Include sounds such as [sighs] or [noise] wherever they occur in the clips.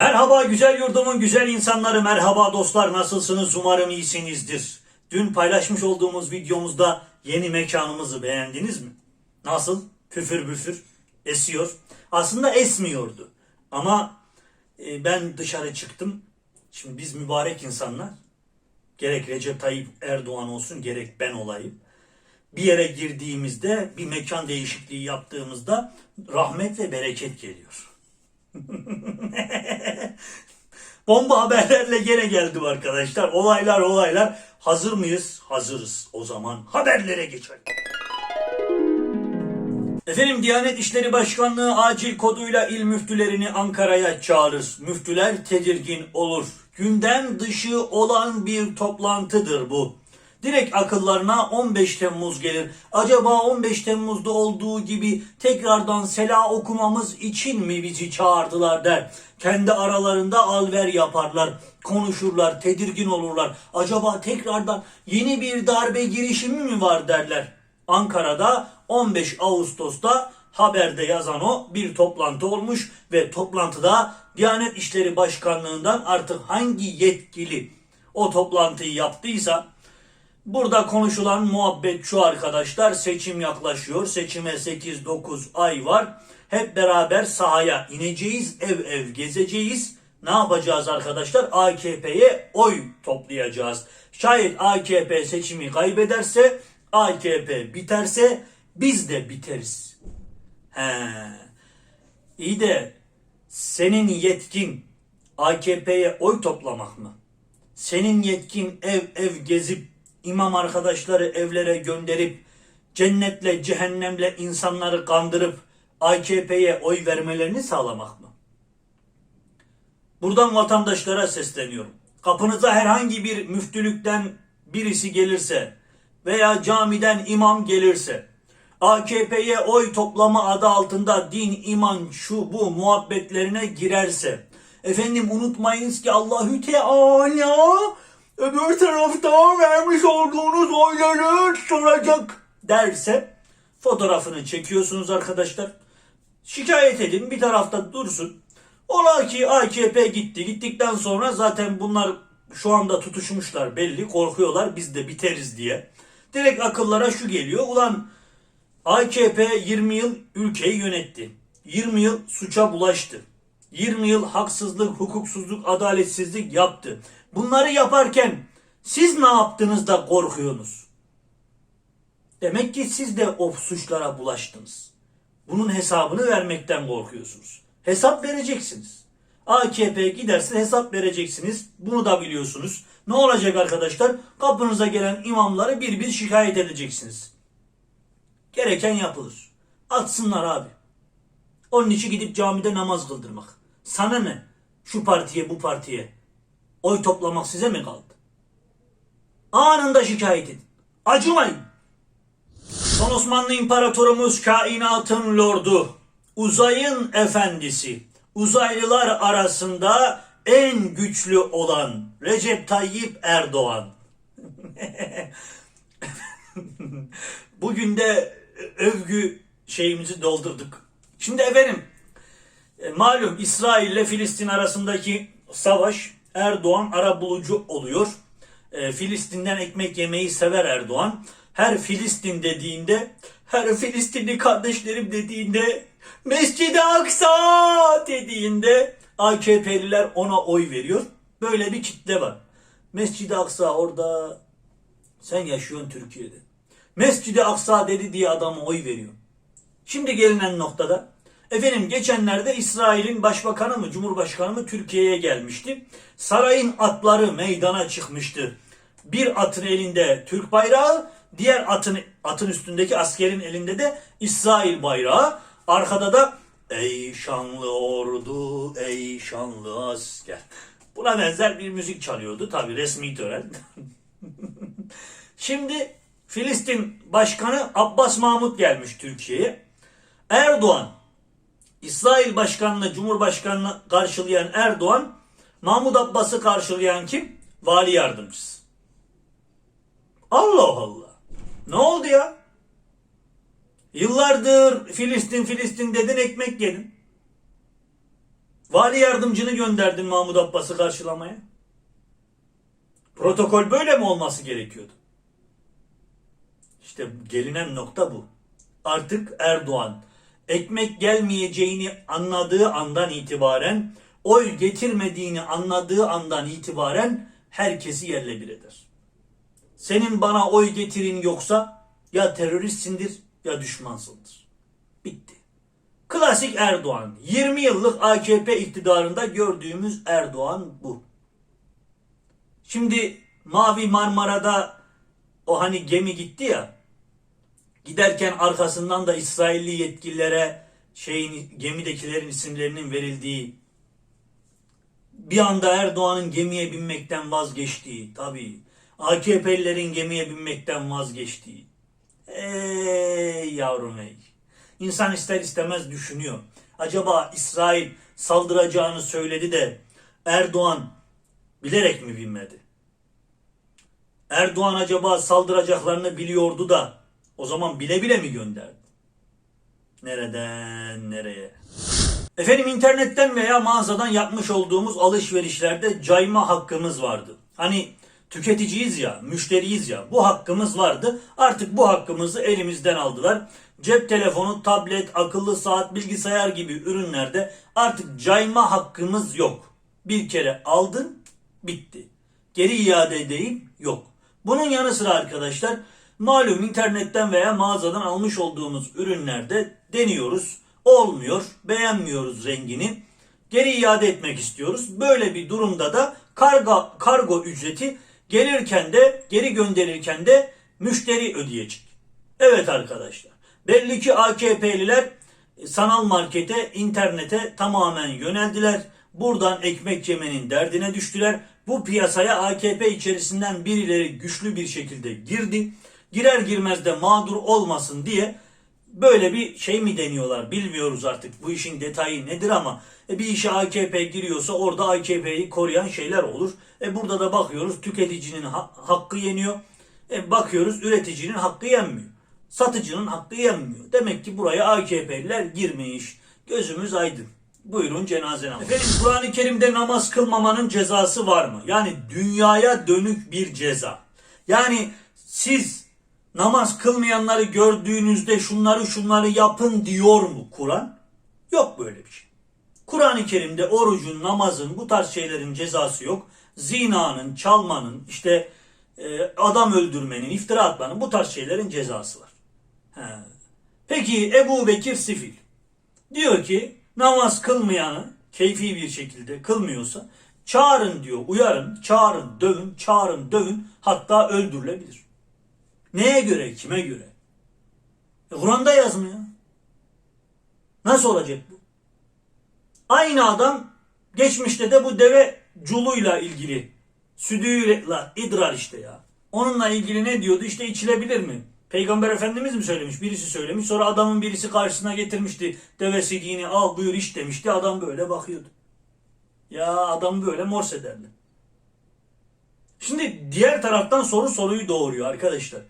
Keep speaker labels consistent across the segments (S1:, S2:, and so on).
S1: Merhaba güzel yurdumun güzel insanları, merhaba dostlar nasılsınız umarım iyisinizdir. Dün paylaşmış olduğumuz videomuzda yeni mekanımızı beğendiniz mi? Nasıl? Püfür büfür esiyor. Aslında esmiyordu. Ama e, ben dışarı çıktım. Şimdi biz mübarek insanlar, gerek Recep Tayyip Erdoğan olsun gerek ben olayım. Bir yere girdiğimizde, bir mekan değişikliği yaptığımızda rahmet ve bereket geliyor. [laughs] Bomba haberlerle gene geldim arkadaşlar. Olaylar olaylar. Hazır mıyız? Hazırız. O zaman haberlere geçelim. Efendim Diyanet İşleri Başkanlığı acil koduyla il müftülerini Ankara'ya çağırır. Müftüler tedirgin olur. Gündem dışı olan bir toplantıdır bu. Direkt akıllarına 15 Temmuz gelir. Acaba 15 Temmuz'da olduğu gibi tekrardan sela okumamız için mi bizi çağırdılar der. Kendi aralarında alver yaparlar, konuşurlar, tedirgin olurlar. Acaba tekrardan yeni bir darbe girişimi mi var derler. Ankara'da 15 Ağustos'ta haberde yazan o bir toplantı olmuş ve toplantıda Diyanet İşleri Başkanlığı'ndan artık hangi yetkili o toplantıyı yaptıysa Burada konuşulan muhabbet şu arkadaşlar. Seçim yaklaşıyor. Seçime 8-9 ay var. Hep beraber sahaya ineceğiz. Ev ev gezeceğiz. Ne yapacağız arkadaşlar? AKP'ye oy toplayacağız. Şayet AKP seçimi kaybederse, AKP biterse biz de biteriz. He. İyi de senin yetkin AKP'ye oy toplamak mı? Senin yetkin ev ev gezip imam arkadaşları evlere gönderip cennetle cehennemle insanları kandırıp AKP'ye oy vermelerini sağlamak mı? Buradan vatandaşlara sesleniyorum. Kapınıza herhangi bir müftülükten birisi gelirse veya camiden imam gelirse AKP'ye oy toplama adı altında din, iman, şu bu muhabbetlerine girerse efendim unutmayınız ki Allahü Teala öbür tarafta vermiş olduğunuz oyları soracak derse fotoğrafını çekiyorsunuz arkadaşlar. Şikayet edin bir tarafta dursun. Ola ki AKP gitti. Gittikten sonra zaten bunlar şu anda tutuşmuşlar belli. Korkuyorlar biz de biteriz diye. Direkt akıllara şu geliyor. Ulan AKP 20 yıl ülkeyi yönetti. 20 yıl suça bulaştı. 20 yıl haksızlık, hukuksuzluk, adaletsizlik yaptı. Bunları yaparken siz ne yaptınız da korkuyorsunuz? Demek ki siz de o suçlara bulaştınız. Bunun hesabını vermekten korkuyorsunuz. Hesap vereceksiniz. AKP giderse hesap vereceksiniz. Bunu da biliyorsunuz. Ne olacak arkadaşlar? Kapınıza gelen imamları bir bir şikayet edeceksiniz. Gereken yapılır. Atsınlar abi. Onun için gidip camide namaz kıldırmak. Sana ne? Şu partiye bu partiye. Oy toplamak size mi kaldı? Anında şikayet edin. Acımayın. Son Osmanlı İmparatorumuz kainatın lordu, uzayın efendisi, uzaylılar arasında en güçlü olan Recep Tayyip Erdoğan. [laughs] Bugün de övgü şeyimizi doldurduk. Şimdi efendim e, malum İsrail ile Filistin arasındaki savaş Erdoğan ara bulucu oluyor. E, Filistin'den ekmek yemeyi sever Erdoğan. Her Filistin dediğinde, her Filistinli kardeşlerim dediğinde, Mescid-i Aksa dediğinde AKP'liler ona oy veriyor. Böyle bir kitle var. Mescid-i Aksa orada sen yaşıyorsun Türkiye'de. Mescid-i Aksa dedi diye adama oy veriyor. Şimdi gelinen noktada efendim geçenlerde İsrail'in başbakanı mı cumhurbaşkanı mı Türkiye'ye gelmişti. Sarayın atları meydana çıkmıştı. Bir atın elinde Türk bayrağı, diğer atın atın üstündeki askerin elinde de İsrail bayrağı. Arkada da ey şanlı ordu, ey şanlı asker. Buna benzer bir müzik çalıyordu tabi resmi tören. [laughs] Şimdi Filistin Başkanı Abbas Mahmut gelmiş Türkiye'ye. Erdoğan, İsrail Başkanı'nı, Cumhurbaşkanı'nı karşılayan Erdoğan, Mahmut Abbas'ı karşılayan kim? Vali yardımcısı. Allah Allah. Ne oldu ya? Yıllardır Filistin Filistin dedin ekmek yedin. Vali yardımcını gönderdin Mahmut Abbas'ı karşılamaya. Protokol böyle mi olması gerekiyordu? İşte gelinen nokta bu. Artık Erdoğan ekmek gelmeyeceğini anladığı andan itibaren, oy getirmediğini anladığı andan itibaren herkesi yerle bir eder. Senin bana oy getirin yoksa ya teröristsindir ya düşmansındır. Bitti. Klasik Erdoğan. 20 yıllık AKP iktidarında gördüğümüz Erdoğan bu. Şimdi Mavi Marmara'da o hani gemi gitti ya. Giderken arkasından da İsrailli yetkililere şeyin gemidekilerin isimlerinin verildiği bir anda Erdoğan'ın gemiye binmekten vazgeçtiği tabii AKP'lilerin gemiye binmekten vazgeçtiği ey yavrum ey İnsan ister istemez düşünüyor. Acaba İsrail saldıracağını söyledi de Erdoğan bilerek mi binmedi? Erdoğan acaba saldıracaklarını biliyordu da o zaman bile bile mi gönderdi? Nereden nereye? Efendim internetten veya mağazadan yapmış olduğumuz alışverişlerde cayma hakkımız vardı. Hani tüketiciyiz ya, müşteriyiz ya. Bu hakkımız vardı. Artık bu hakkımızı elimizden aldılar. Cep telefonu, tablet, akıllı saat, bilgisayar gibi ürünlerde artık cayma hakkımız yok. Bir kere aldın, bitti. Geri iade edeyim, yok. Bunun yanı sıra arkadaşlar malum internetten veya mağazadan almış olduğumuz ürünlerde deniyoruz. Olmuyor, beğenmiyoruz rengini. Geri iade etmek istiyoruz. Böyle bir durumda da kargo, kargo ücreti gelirken de geri gönderirken de müşteri ödeyecek. Evet arkadaşlar. Belli ki AKP'liler sanal markete, internete tamamen yöneldiler. Buradan ekmek yemenin derdine düştüler. Bu piyasaya AKP içerisinden birileri güçlü bir şekilde girdi. Girer girmez de mağdur olmasın diye böyle bir şey mi deniyorlar bilmiyoruz artık bu işin detayı nedir ama e, bir işe AKP giriyorsa orada AKP'yi koruyan şeyler olur. E burada da bakıyoruz tüketicinin ha- hakkı yeniyor. E bakıyoruz üreticinin hakkı yenmiyor. Satıcının hakkı yenmiyor. Demek ki buraya AKP'liler girmiş. Gözümüz aydın. Buyurun cenaze namazı. Efendim Kur'an-ı Kerim'de namaz kılmamanın cezası var mı? Yani dünyaya dönük bir ceza. Yani siz namaz kılmayanları gördüğünüzde şunları şunları yapın diyor mu Kur'an? Yok böyle bir şey. Kur'an-ı Kerim'de orucun, namazın, bu tarz şeylerin cezası yok. Zinanın, çalmanın, işte e, adam öldürmenin, iftira atmanın bu tarz şeylerin cezası var. He. Peki Ebu Bekir Sifil diyor ki namaz kılmayanı keyfi bir şekilde kılmıyorsa çağırın diyor, uyarın, çağırın, dövün, çağırın, dövün hatta öldürülebilir. Neye göre, kime göre? E, Kur'an'da yazmıyor. Nasıl olacak bu? Aynı adam geçmişte de bu deve culuyla ilgili südüyle idrar işte ya. Onunla ilgili ne diyordu? İşte içilebilir mi? Peygamber Efendimiz mi söylemiş? Birisi söylemiş. Sonra adamın birisi karşısına getirmişti. Deve sidiğini al buyur iç demişti. Adam böyle bakıyordu. Ya adam böyle mors ederdi. Şimdi diğer taraftan soru soruyu doğuruyor arkadaşlar.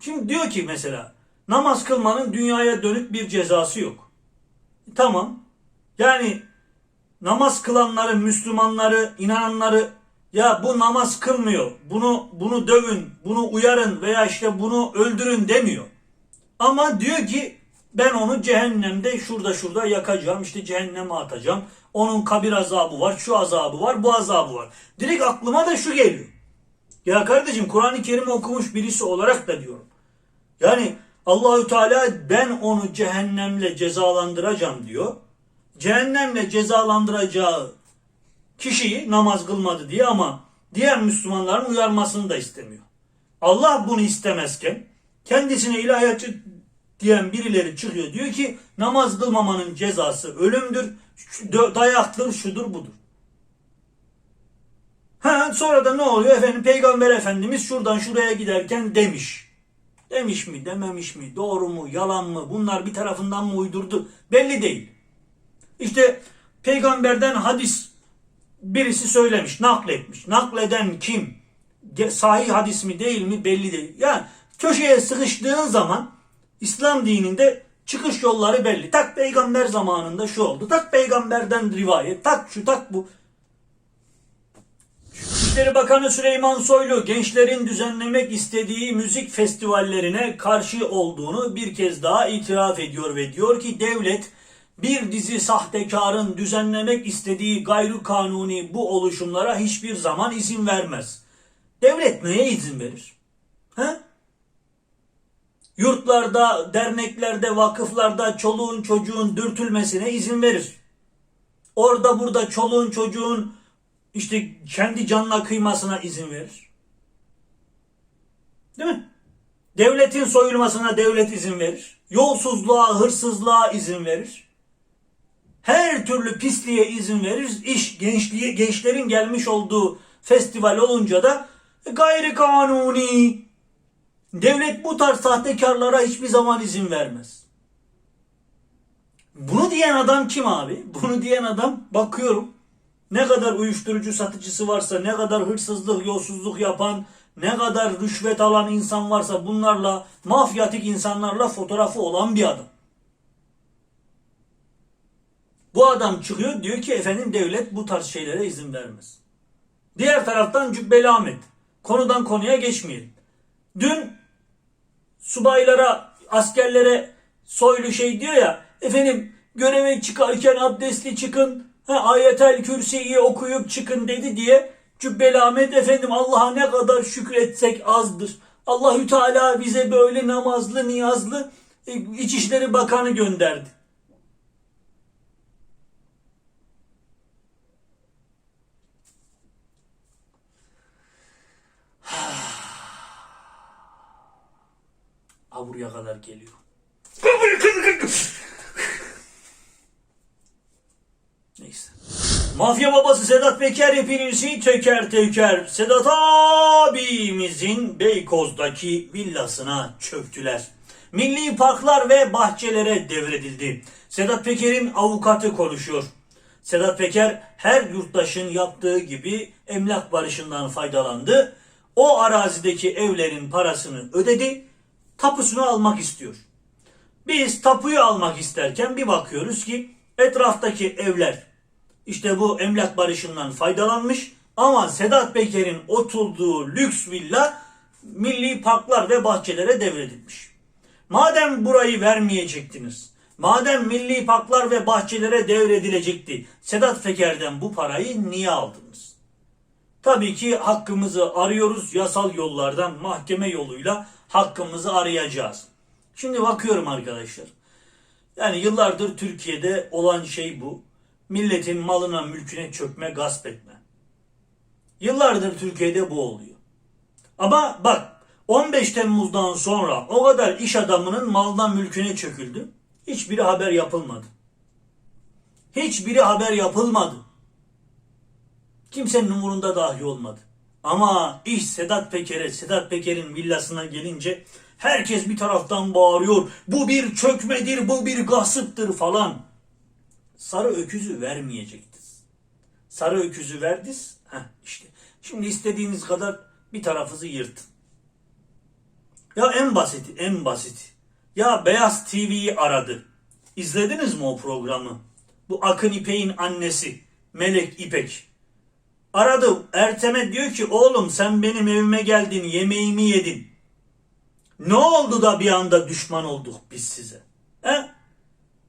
S1: Şimdi diyor ki mesela namaz kılmanın dünyaya dönük bir cezası yok. Tamam. Yani namaz kılanları, Müslümanları, inananları ya bu namaz kılmıyor. Bunu bunu dövün, bunu uyarın veya işte bunu öldürün demiyor. Ama diyor ki ben onu cehennemde şurada şurada yakacağım. işte cehenneme atacağım. Onun kabir azabı var, şu azabı var, bu azabı var. Direkt aklıma da şu geliyor. Ya kardeşim Kur'an-ı Kerim okumuş birisi olarak da diyorum. Yani Allahü Teala ben onu cehennemle cezalandıracağım diyor. Cehennemle cezalandıracağı kişiyi namaz kılmadı diye ama diğer Müslümanların uyarmasını da istemiyor. Allah bunu istemezken kendisine ilahiyatçı diyen birileri çıkıyor diyor ki namaz kılmamanın cezası ölümdür, dayaktır, şudur budur. Ha sonra da ne oluyor efendim Peygamber Efendimiz şuradan şuraya giderken demiş. Demiş mi dememiş mi doğru mu yalan mı bunlar bir tarafından mı uydurdu belli değil. İşte peygamberden hadis birisi söylemiş, nakletmiş. Nakleden kim? Sahih hadis mi değil mi belli değil. Yani köşeye sıkıştığın zaman İslam dininde Çıkış yolları belli. Tak peygamber zamanında şu oldu. Tak peygamberden rivayet. Tak şu tak bu. İçişleri Bakanı Süleyman Soylu gençlerin düzenlemek istediği müzik festivallerine karşı olduğunu bir kez daha itiraf ediyor ve diyor ki devlet bir dizi sahtekarın düzenlemek istediği gayri kanuni bu oluşumlara hiçbir zaman izin vermez. Devlet neye izin verir? He? Yurtlarda, derneklerde, vakıflarda çoluğun çocuğun dürtülmesine izin verir. Orada burada çoluğun çocuğun işte kendi canına kıymasına izin verir. Değil mi? Devletin soyulmasına devlet izin verir. Yolsuzluğa, hırsızlığa izin verir. Her türlü pisliğe izin verir. İş gençliğe, gençlerin gelmiş olduğu festival olunca da gayri kanuni. Devlet bu tarz sahtekarlara hiçbir zaman izin vermez. Bunu diyen adam kim abi? Bunu diyen adam bakıyorum ne kadar uyuşturucu satıcısı varsa, ne kadar hırsızlık, yolsuzluk yapan, ne kadar rüşvet alan insan varsa bunlarla, mafyatik insanlarla fotoğrafı olan bir adam. Bu adam çıkıyor diyor ki efendim devlet bu tarz şeylere izin vermez. Diğer taraftan Cübbeli Ahmet. Konudan konuya geçmeyelim. Dün subaylara, askerlere soylu şey diyor ya efendim göreve çıkarken abdestli çıkın, ayetel kürsiyi okuyup çıkın dedi diye Cübbeli Ahmet efendim Allah'a ne kadar şükretsek azdır. Allahü Teala bize böyle namazlı, niyazlı e, İçişleri Bakanı gönderdi. [sighs] Ha buraya kadar geliyor. Neyse. Mafya babası Sedat Peker hepinizi teker teker Sedat abimizin Beykoz'daki villasına çöktüler. Milli parklar ve bahçelere devredildi. Sedat Peker'in avukatı konuşuyor. Sedat Peker her yurttaşın yaptığı gibi emlak barışından faydalandı. O arazideki evlerin parasını ödedi, tapusunu almak istiyor. Biz tapuyu almak isterken bir bakıyoruz ki etraftaki evler işte bu emlak barışından faydalanmış ama Sedat Peker'in oturduğu lüks villa milli parklar ve bahçelere devredilmiş. Madem burayı vermeyecektiniz, madem milli parklar ve bahçelere devredilecekti, Sedat Peker'den bu parayı niye aldınız? Tabii ki hakkımızı arıyoruz yasal yollardan, mahkeme yoluyla hakkımızı arayacağız. Şimdi bakıyorum arkadaşlar. Yani yıllardır Türkiye'de olan şey bu. Milletin malına, mülküne çökme, gasp etme. Yıllardır Türkiye'de bu oluyor. Ama bak 15 Temmuz'dan sonra o kadar iş adamının malına, mülküne çöküldü. Hiçbiri haber yapılmadı. Hiçbiri haber yapılmadı. Kimsenin umurunda dahi olmadı. Ama iş Sedat Peker'e, Sedat Peker'in villasına gelince herkes bir taraftan bağırıyor. Bu bir çökmedir, bu bir gasıptır falan. Sarı öküzü vermeyecektiniz. Sarı öküzü verdiniz. Heh işte. Şimdi istediğiniz kadar bir tarafınızı yırtın. Ya en basiti, en basiti. Ya Beyaz TV'yi aradı. İzlediniz mi o programı? Bu Akın İpek'in annesi Melek İpek. Aradı Ertem'e diyor ki oğlum sen benim evime geldin yemeğimi yedin. Ne oldu da bir anda düşman olduk biz size? He?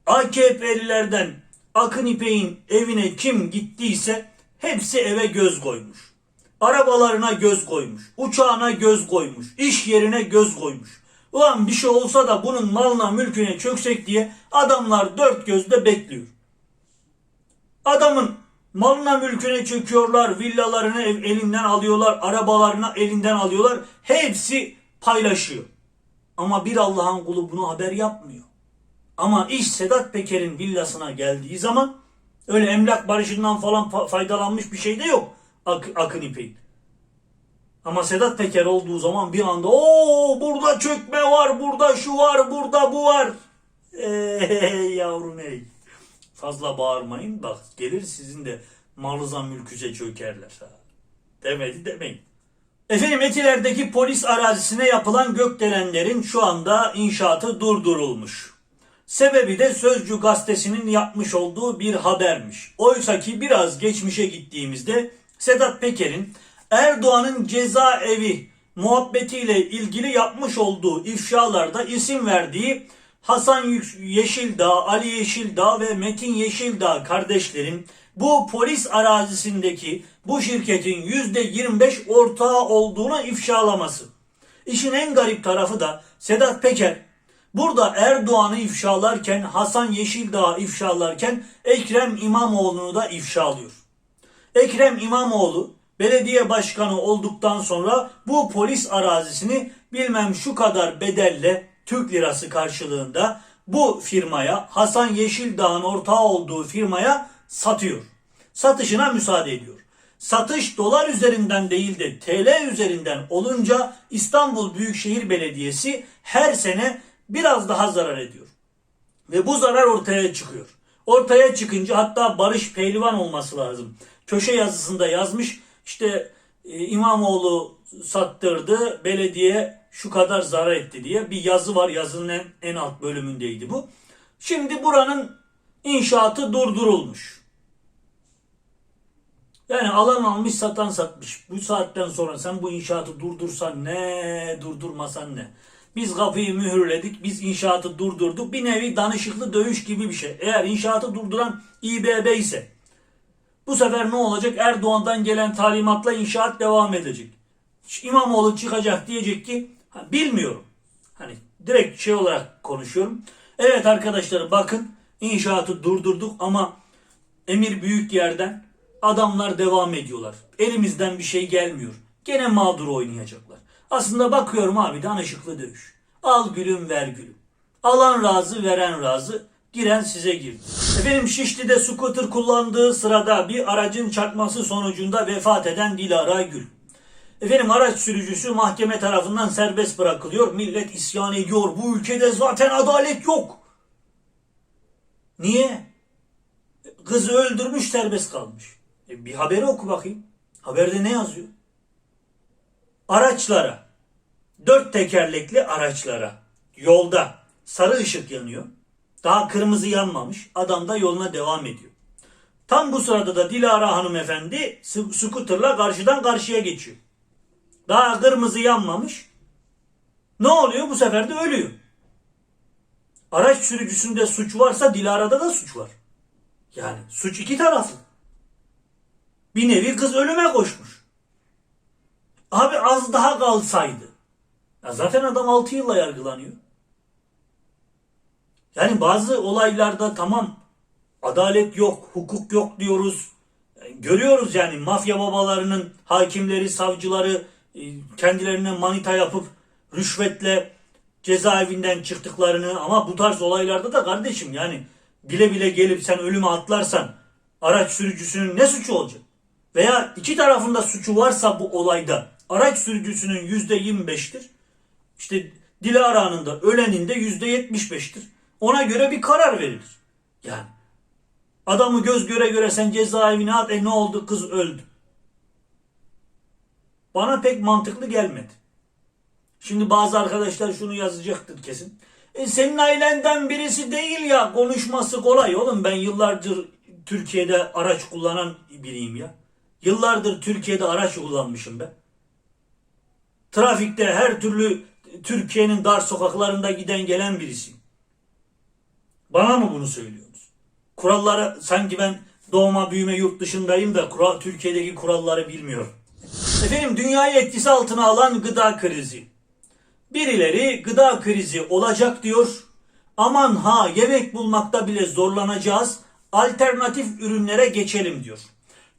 S1: AKP'lilerden Akın İpek'in evine kim gittiyse hepsi eve göz koymuş. Arabalarına göz koymuş. Uçağına göz koymuş. iş yerine göz koymuş. Ulan bir şey olsa da bunun malına mülküne çöksek diye adamlar dört gözle bekliyor. Adamın malına mülküne çöküyorlar, villalarını elinden alıyorlar, arabalarını elinden alıyorlar. Hepsi paylaşıyor. Ama bir Allah'ın kulu bunu haber yapmıyor. Ama iş Sedat Peker'in villasına geldiği zaman öyle emlak barışından falan fa- faydalanmış bir şey de yok Ak- Akın İpek'in. Ama Sedat Peker olduğu zaman bir anda o burada çökme var, burada şu var, burada bu var. [laughs] Ey yavrum ey. Fazla bağırmayın bak gelir sizin de malınıza mülküze çökerler. Ha. Demedi demeyin. Efendim Etiler'deki polis arazisine yapılan gökdelenlerin şu anda inşaatı durdurulmuş. Sebebi de Sözcü gazetesinin yapmış olduğu bir habermiş. Oysa ki biraz geçmişe gittiğimizde Sedat Peker'in Erdoğan'ın cezaevi muhabbetiyle ilgili yapmış olduğu ifşalarda isim verdiği Hasan Yeşildağ, Ali Yeşildağ ve Metin Yeşildağ kardeşlerin bu polis arazisindeki bu şirketin %25 ortağı olduğunu ifşalaması. İşin en garip tarafı da Sedat Peker burada Erdoğan'ı ifşalarken, Hasan Yeşildağ'ı ifşalarken Ekrem İmamoğlu'nu da ifşalıyor. Ekrem İmamoğlu belediye başkanı olduktan sonra bu polis arazisini bilmem şu kadar bedelle Türk lirası karşılığında bu firmaya Hasan Yeşildağ'ın ortağı olduğu firmaya satıyor. Satışına müsaade ediyor. Satış dolar üzerinden değil de TL üzerinden olunca İstanbul Büyükşehir Belediyesi her sene biraz daha zarar ediyor. Ve bu zarar ortaya çıkıyor. Ortaya çıkınca hatta Barış Pehlivan olması lazım. Köşe yazısında yazmış işte e, İmamoğlu sattırdı belediye şu kadar zarar etti diye bir yazı var. Yazının en, en alt bölümündeydi bu. Şimdi buranın inşaatı durdurulmuş. Yani alan almış satan satmış. Bu saatten sonra sen bu inşaatı durdursan ne durdurmasan ne. Biz kapıyı mühürledik. Biz inşaatı durdurduk. Bir nevi danışıklı dövüş gibi bir şey. Eğer inşaatı durduran İBB ise bu sefer ne olacak? Erdoğan'dan gelen talimatla inşaat devam edecek. İmamoğlu çıkacak diyecek ki ha, bilmiyorum. Hani direkt şey olarak konuşuyorum. Evet arkadaşlar bakın inşaatı durdurduk ama emir büyük yerden adamlar devam ediyorlar. Elimizden bir şey gelmiyor. Gene mağdur oynayacaklar. Aslında bakıyorum abi danışıklı dövüş. Al gülüm ver gülüm. Alan razı veren razı. Giren size girdi. Efendim Şişli'de scooter kullandığı sırada bir aracın çarpması sonucunda vefat eden Dilara Gül. Efendim araç sürücüsü mahkeme tarafından serbest bırakılıyor. Millet isyan ediyor. Bu ülkede zaten adalet yok. Niye? Kızı öldürmüş serbest kalmış. E bir haberi oku bakayım. Haberde ne yazıyor? Araçlara, dört tekerlekli araçlara yolda sarı ışık yanıyor. Daha kırmızı yanmamış. Adam da yoluna devam ediyor. Tam bu sırada da Dilara hanımefendi s- scooterla karşıdan karşıya geçiyor. Daha kırmızı yanmamış. Ne oluyor? Bu sefer de ölüyor. Araç sürücüsünde suç varsa Dilara'da da suç var. Yani suç iki taraflı. Bir nevi kız ölüme koşmuş. Abi az daha kalsaydı. Ya zaten adam 6 yılla yargılanıyor. Yani bazı olaylarda tamam adalet yok, hukuk yok diyoruz. Görüyoruz yani mafya babalarının hakimleri, savcıları e, kendilerine manita yapıp rüşvetle cezaevinden çıktıklarını ama bu tarz olaylarda da kardeşim yani bile bile gelip sen ölüme atlarsan araç sürücüsünün ne suçu olacak? Veya iki tarafında suçu varsa bu olayda araç sürücüsünün yüzde 25'tir. İşte Dilara'nın da ölenin de yüzde 75'tir. Ona göre bir karar verilir. Yani adamı göz göre göre sen cezaevine at e ne oldu kız öldü. Bana pek mantıklı gelmedi. Şimdi bazı arkadaşlar şunu yazacaktır kesin. E senin ailenden birisi değil ya konuşması kolay oğlum ben yıllardır Türkiye'de araç kullanan biriyim ya. Yıllardır Türkiye'de araç kullanmışım ben. Trafikte her türlü Türkiye'nin dar sokaklarında giden gelen birisiyim. Bana mı bunu söylüyorsunuz? Kuralları sanki ben doğma büyüme yurt dışındayım da kural, Türkiye'deki kuralları bilmiyorum. Efendim dünyayı etkisi altına alan gıda krizi. Birileri gıda krizi olacak diyor. Aman ha yemek bulmakta bile zorlanacağız. Alternatif ürünlere geçelim diyor.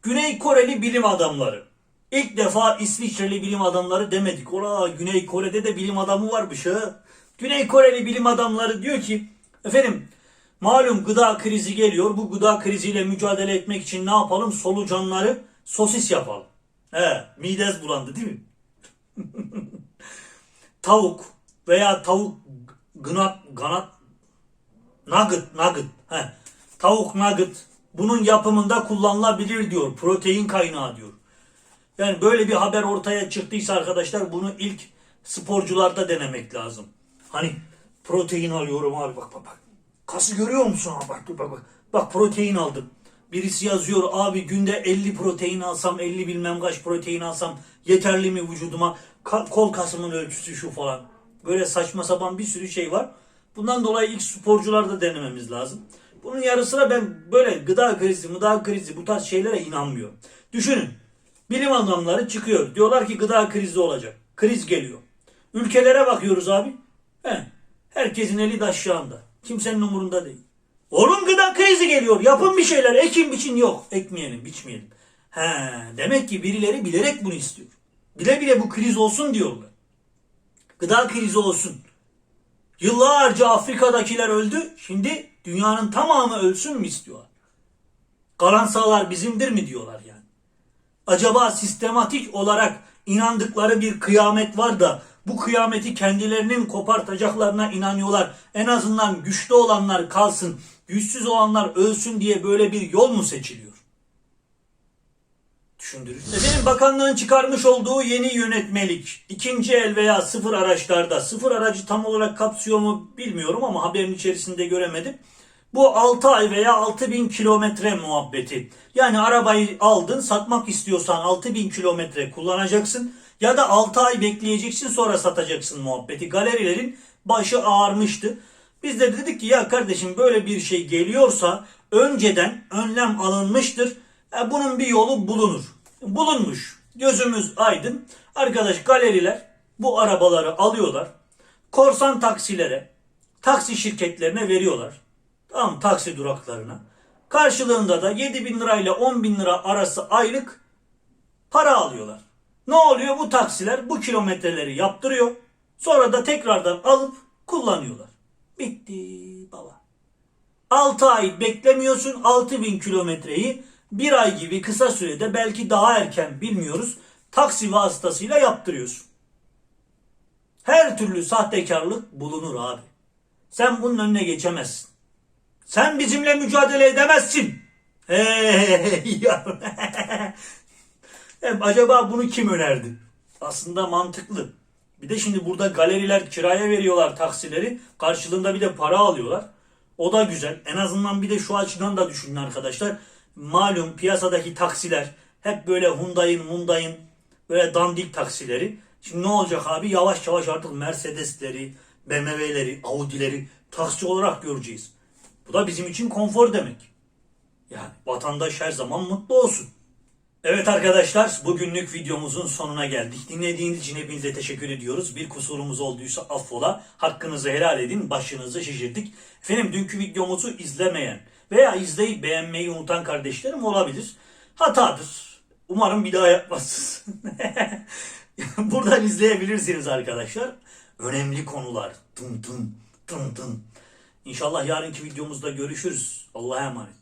S1: Güney Koreli bilim adamları. İlk defa İsviçreli bilim adamları demedik. Ola Güney Kore'de de bilim adamı varmış ha. Güney Koreli bilim adamları diyor ki efendim malum gıda krizi geliyor. Bu gıda kriziyle mücadele etmek için ne yapalım? Solucanları sosis yapalım. He, midez bulandı değil mi? [laughs] tavuk veya tavuk gınat, ganat, nugget, nugget. He. Tavuk nugget bunun yapımında kullanılabilir diyor. Protein kaynağı diyor. Yani böyle bir haber ortaya çıktıysa arkadaşlar bunu ilk sporcularda denemek lazım. Hani protein alıyorum abi bak bak bak. Kası görüyor musun? Ha, bak dur bak bak. Bak protein aldım. Birisi yazıyor abi günde 50 protein alsam 50 bilmem kaç protein alsam yeterli mi vücuduma? Ka- kol kasımın ölçüsü şu falan. Böyle saçma sapan bir sürü şey var. Bundan dolayı ilk sporcularda denememiz lazım. Bunun yarı sıra ben böyle gıda krizi, gıda krizi bu tarz şeylere inanmıyorum. Düşünün. Bilim adamları çıkıyor. Diyorlar ki gıda krizi olacak. Kriz geliyor. Ülkelere bakıyoruz abi. He, herkesin eli de aşağında. Kimsenin umurunda değil. Oğlum gıda krizi geliyor. Yapın bir şeyler. Ekin biçin yok. Ekmeyelim, biçmeyelim. He, demek ki birileri bilerek bunu istiyor. Bile bile bu kriz olsun diyorlar. Gıda krizi olsun. Yıllarca Afrika'dakiler öldü. Şimdi dünyanın tamamı ölsün mü istiyorlar? Kalan sağlar bizimdir mi diyorlar. Acaba sistematik olarak inandıkları bir kıyamet var da bu kıyameti kendilerinin kopartacaklarına inanıyorlar. En azından güçlü olanlar kalsın, güçsüz olanlar ölsün diye böyle bir yol mu seçiliyor? Düşündürür. Efendim bakanlığın çıkarmış olduğu yeni yönetmelik. ikinci el veya sıfır araçlarda sıfır aracı tam olarak kapsıyor mu bilmiyorum ama haberin içerisinde göremedim. Bu 6 ay veya 6000 kilometre muhabbeti. Yani arabayı aldın satmak istiyorsan 6000 kilometre kullanacaksın ya da 6 ay bekleyeceksin sonra satacaksın muhabbeti. Galerilerin başı ağarmıştı. Biz de dedik ki ya kardeşim böyle bir şey geliyorsa önceden önlem alınmıştır. E, bunun bir yolu bulunur. Bulunmuş. Gözümüz aydın. Arkadaş galeriler bu arabaları alıyorlar. Korsan taksilere, taksi şirketlerine veriyorlar. Tamam taksi duraklarına. Karşılığında da 7 bin lirayla 10 bin lira arası aylık para alıyorlar. Ne oluyor? Bu taksiler bu kilometreleri yaptırıyor. Sonra da tekrardan alıp kullanıyorlar. Bitti baba. 6 ay beklemiyorsun 6000 kilometreyi bir ay gibi kısa sürede belki daha erken bilmiyoruz taksi vasıtasıyla yaptırıyorsun. Her türlü sahtekarlık bulunur abi. Sen bunun önüne geçemezsin. Sen bizimle mücadele edemezsin. Hey [laughs] acaba bunu kim önerdi? Aslında mantıklı. Bir de şimdi burada galeriler kiraya veriyorlar taksileri. Karşılığında bir de para alıyorlar. O da güzel. En azından bir de şu açıdan da düşünün arkadaşlar. Malum piyasadaki taksiler hep böyle Hyundai'nin, Hyundai'nin böyle dandik taksileri. Şimdi ne olacak abi? Yavaş yavaş artık Mercedes'leri, BMW'leri, Audi'leri taksi olarak göreceğiz. Bu da bizim için konfor demek. Yani vatandaş her zaman mutlu olsun. Evet arkadaşlar bugünlük videomuzun sonuna geldik. Dinlediğiniz için hepinize teşekkür ediyoruz. Bir kusurumuz olduysa affola. Hakkınızı helal edin. Başınızı şişirdik. Efendim dünkü videomuzu izlemeyen veya izleyip beğenmeyi unutan kardeşlerim olabilir. Hatadır. Umarım bir daha yapmazsınız. [laughs] Buradan izleyebilirsiniz arkadaşlar. Önemli konular. Tın tın tın tın. İnşallah yarınki videomuzda görüşürüz. Allah'a emanet.